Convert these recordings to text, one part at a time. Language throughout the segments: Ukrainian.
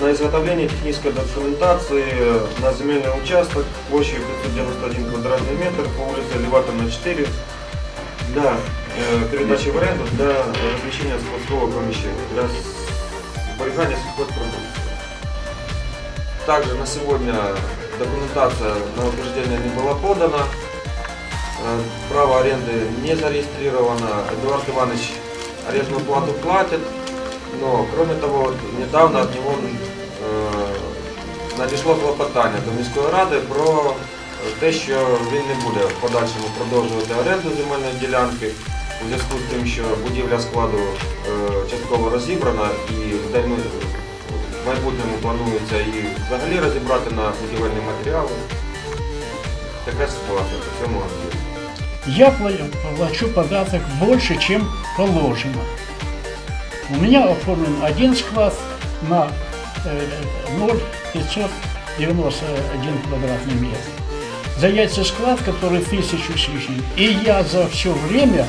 На изготовление технической документации на земельный участок площадью 591 квадратный метр по улице Элеваторная 4 для э, передачи в аренду для размещения складского помещения, для сберегания сельхозпродукции. Также на сегодня документация на утверждение не была подана, Э, право аренды не зарегистрировано, Эдуард Иванович арендную плату платит, но кроме того, от- недавно від нього е, надійшло клопотання до міської ради про те, що він не буде в подальшому продовжувати оренду земельної ділянки у зв'язку з тим, що будівля складу е, частково розібрана і в дальну- в майбутньому планується її взагалі розібрати на будівельні матеріали. Така ситуація по цьому об'єкту. Я пла- плачу податок больше, чем положено. У меня оформлен один склад на э, 0,591 квадратный метр. За яйцесклад, который тысячу с лишним. И я за все время,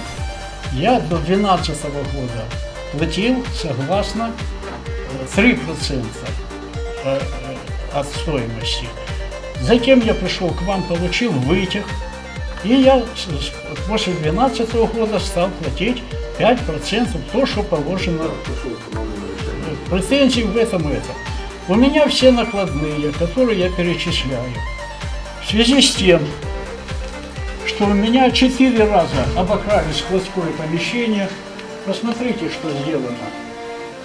я до 2012 года платил согласно э, 3% э, э, от стоимости. Затем я пришел к вам, получил вытяг, и я после 2012 года стал платить 5% то, что положено. Претензий в этом это. У меня все накладные, которые я перечисляю. В связи с тем, что у меня четыре раза обокрали складское помещение, посмотрите, что сделано.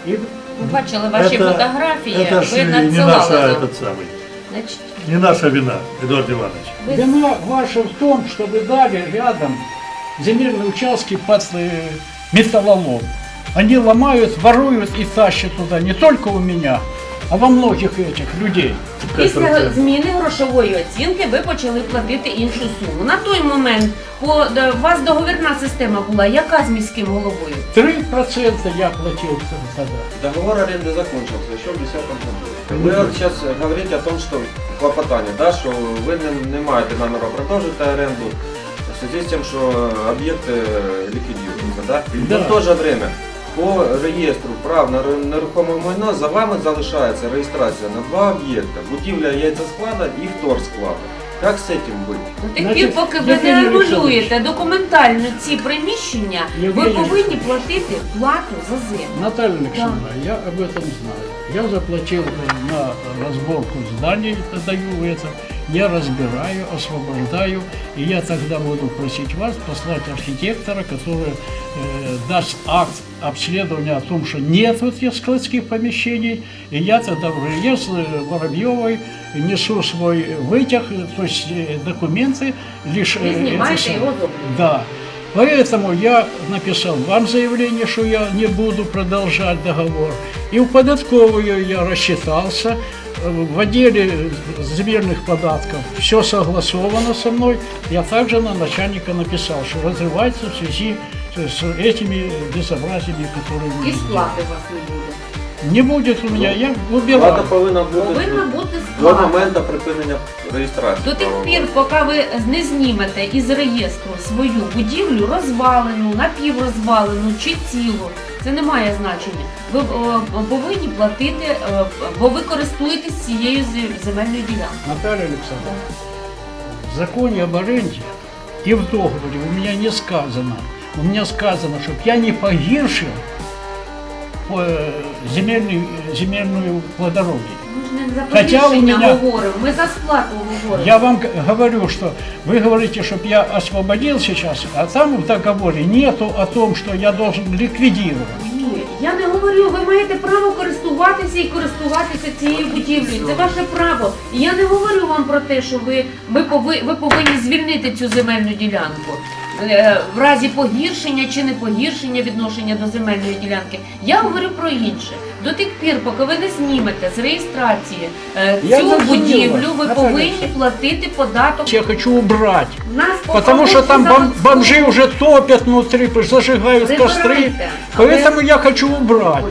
И Ми бачили ваші Это- фотографії, Это ж ви не наша надсилали нам. этот самый, Значить, не наша вина, Эдуард Иванович. ви Вина ваша в том, что вы дали рядом земельные участки под э, металлолом. Они ломают, воруют и тащат туда не только у меня, а во многих этих людей. після зміни грошової оцінки ви почали платити іншу суму. На той момент по де- у вас договірна система була яка з міським головою? 3% я платил тогда. Договор аренды закончился еще в 2010 году. Вы вот сейчас говорите о том, что клопотание, да, что вы не, не маєте намеру продовжити оренду в связи с тем, что объекты ликвидируются, да? Да. Но в то же время по реєстру прав на ру- нерухоме майно за вами залишається реєстрація на два об'єкти. Будівля яйцесклада і вторсклада. Як з этим бути? До тих Значить, пір, поки ви Євгеній не Олександрович. регулюєте документально ці приміщення, ви Євгеній повинні Олександрович. платити плату за землю. Наталья Александровна, я об этом знаю. Я заплатил э, на разборку зданий, даю это, я разбираю, освобождаю, и я тогда буду просить вас послать архитектора, который э, даст акт обследования о том, что нет вот этих складских помещений, и я тогда в реестр э, Воробьевой несу свой вытяг, э, то есть э, документы, лишь... Ви э, это знімаєте самое. його з обліку. Да. Поэтому я написал вам заявление, что я не буду продолжать договор. И в податковую я рассчитался. Э, В отделе земельных податков все согласовано со мной. Я также на начальника написал, что разрывается в связи с этими безобразиями, которые вы І сделали. сплати у вас не буде. Не будет у меня, я Плата убираю. повинна бути Повинна бути до сплата. моменту припинення реєстрації. До тих пір, поки ви не знімете із реєстру свою будівлю розвалену, напіврозвалену чи цілу, це не має значення. Ви е, повинні платити, е, бо ви користуєтесь цією зе- земельною ділянкою. Наталья Александровна, в законе об аренде и в договоре у меня не сказано, у меня сказано, чтобы я не погиршил земельную, земельную плодородие. Не за Хоча у мене- говоримо, ми за сплату говоримо. Я вам говорю, что вы говорите, чтобы я освободил сейчас, а там в договоре нету о том, что я должен ликвидировать. Ні, я не говорю, ви маєте право користуватися і користуватися цією будівлею. Це ваше право. І я не говорю вам про те, що ви, ви, пови, ви повинні звільнити цю земельну ділянку. Е, В разі погіршення чи не погіршення відношення до земельної ділянки. Я говорю про інше. До тих пір, поки ви не знімете з реєстрації е, Я цю будівлю, ви повинні платити податок. Я хочу убрать, В Нас потому что там бом- бомжи уже топят внутри, зажигают костры. Але- Поэтому я хочу убрать.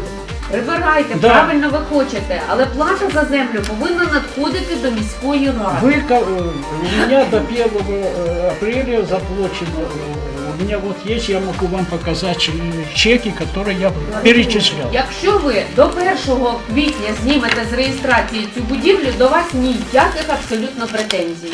Прибирайте, Да. правильно ви хочете, але плата за землю повинна надходити до міської ради. Вы, ко- э, у меня до 1 э, апреля заплачено, э, у меня вот есть, я могу вам показать э, чеки, которые я перечислял. Якщо ви до 1 квітня знімете з реєстрації цю будівлю, до вас ніяких абсолютно претензій.